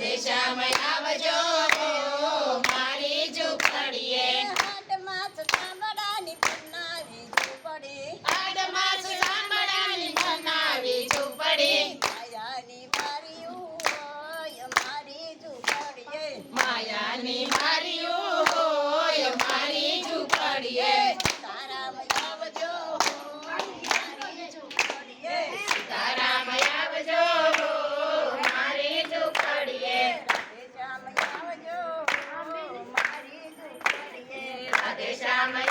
దేశమయావజో ರಾಮಯ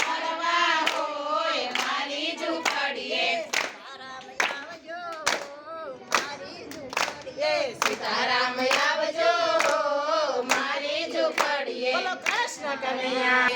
સીતારામ આવજો મારી ઝૂંપડીએ. કૃષ્ણ કનૈયા.